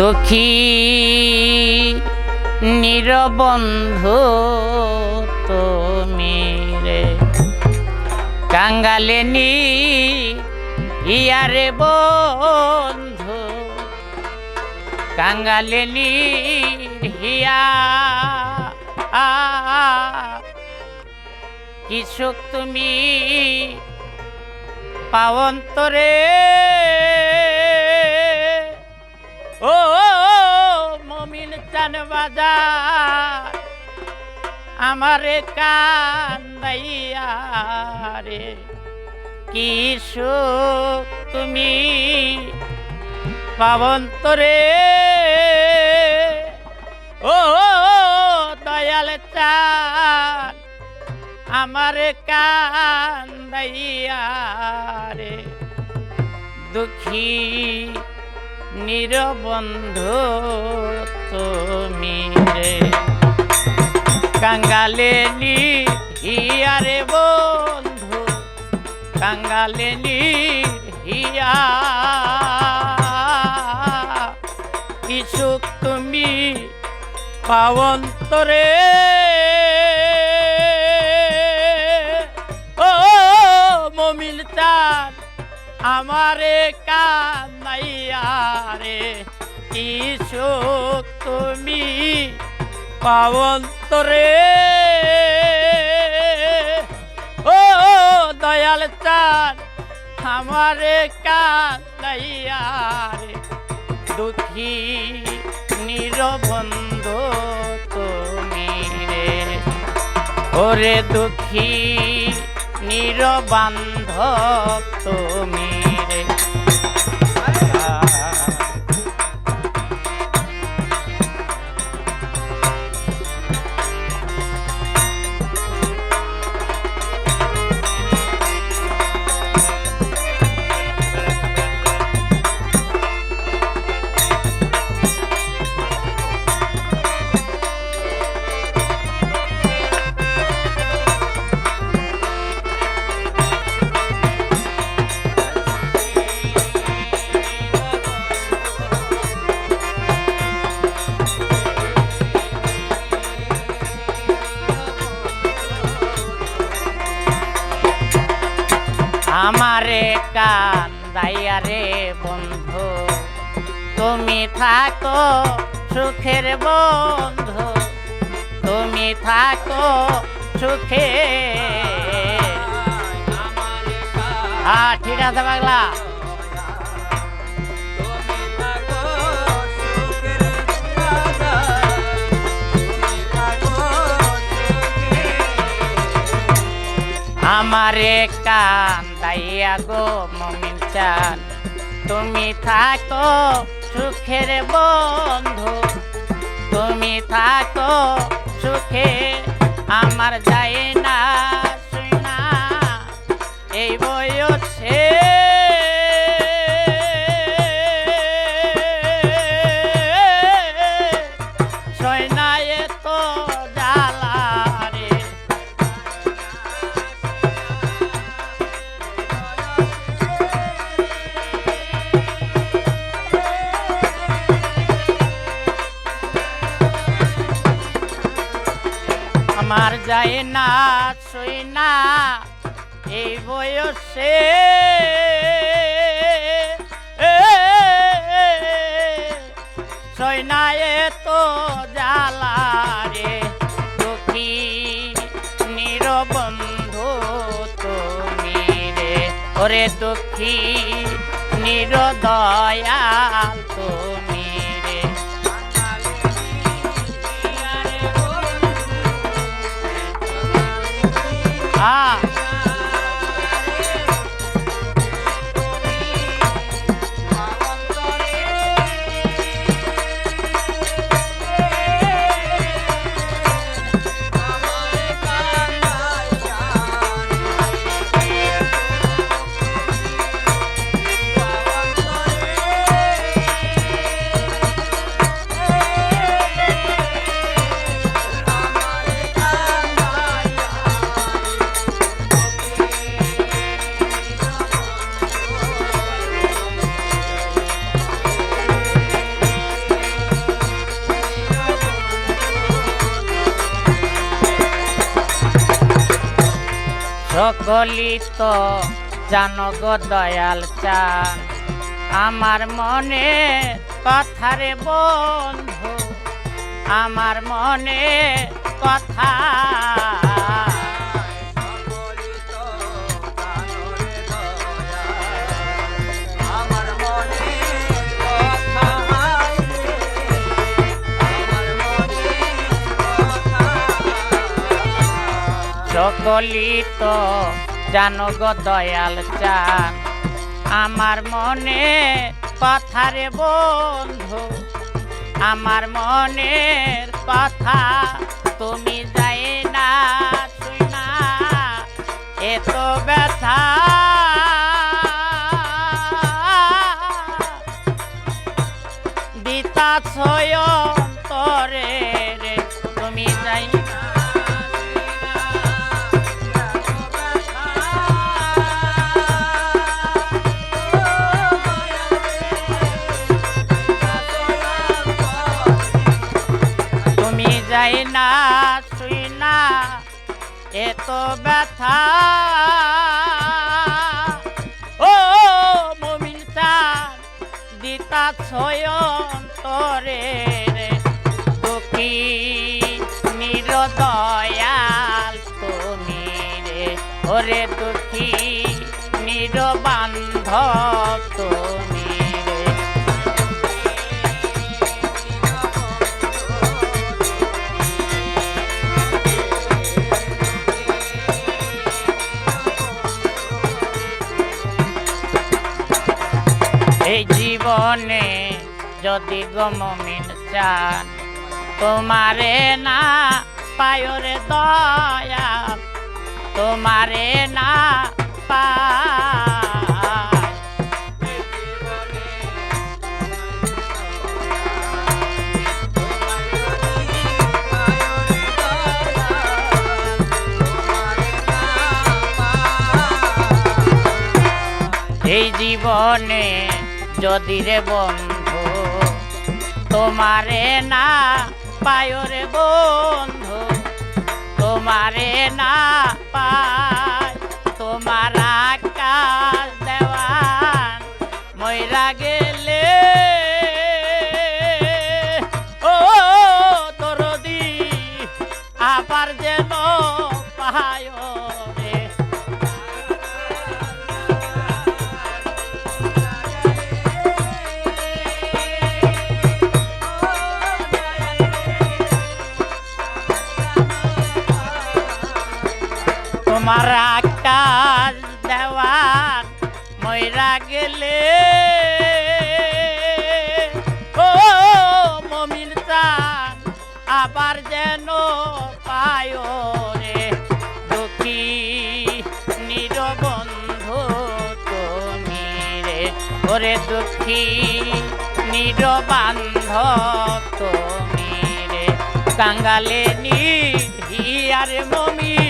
দুঃখী নিরবন্ধু তুমি রে। কাঙ্গালে নি ইয়ারে বন্ধু। কাঙ্গালে নি হিয়া কিসুক তুমি পাবন্তরে ও মমিন চান বাজার আমারে কান্দাইয়া রে, কি সুখ তুমি পাবন্তরে ও, দয়াল চান, আমারে কান্দাইয়া রে, দুঃখী নিরবন্ধু তুমি রে। কাঙ্গালে নি হিয়ারে বন্ধু কাঙ্গালে নি হিয়া। কিছু তুমি পাবন্তরে ও চান আমারে কান্দাইয়া রে, কি সুখ তুমি পাবন্তরে ও দয়াল চান আমারে কান্দাইয়া রে, দুঃখী নিরবন্ধ তুমি রে। ওরে দুঃখী নিরবান্ধব তুমি আমারে কান দাইয়া রে বন্ধু তুমি থাকো সুখের বন্ধু তুমি থাকো সুখে হ্যাঁ ঠিক আছে বাংলা আমারে কান দাইয়া গো মমিন চান। তুমি থাকো সুখের বন্ধু। তুমি থাকো সুখে, আমার যায় না শুনা এই বয়সে আমার যায় না শুই না, এই বয়সে। সয়নায় তো জ্বালা রে, দুঃখী নিরবন্ধু তুমি রে। ওরে দুঃখী নিরদয়াল তুমি 啊。সকলি তো জানো দয়াল চান। আমার মনে কথারে বন্ধু আমার মনে কথা সকলি তো জানো গো দয়াল চান। আমার মনে কথারে বন্ধু, আমার মনের কথা তুমি যাই না তুই না, এত ব্যথা। দিতা ছয়ন্তরে যাই না শুই না এত ব্যথা। ও মমিন চান দিতা ছয়ন্তরে রে জীবনে যদি গমমিন চান তোমারে না পায়রে দয়া তোমারে না পায়। এই জীবনে যদি রে বন্ধ, তোমারে না পায় রে বন্ধু, তোমারে না পায় তোমার আকাশ দেওয়ান, ময়রা গেলে তোমার আকাশ দেওয়ান ময়রা গেলে। ও মমিন আবার যেন পায় রে দুঃখী নিরবন্ধু তুমি রে। ওরে দুঃখী নিরবান্ধব তুমি রে। কাঙ্গালে নির্হিয়ার মমিন চান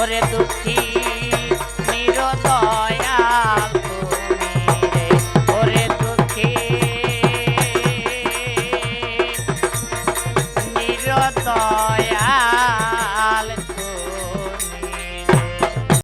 ওরে দুঃখী।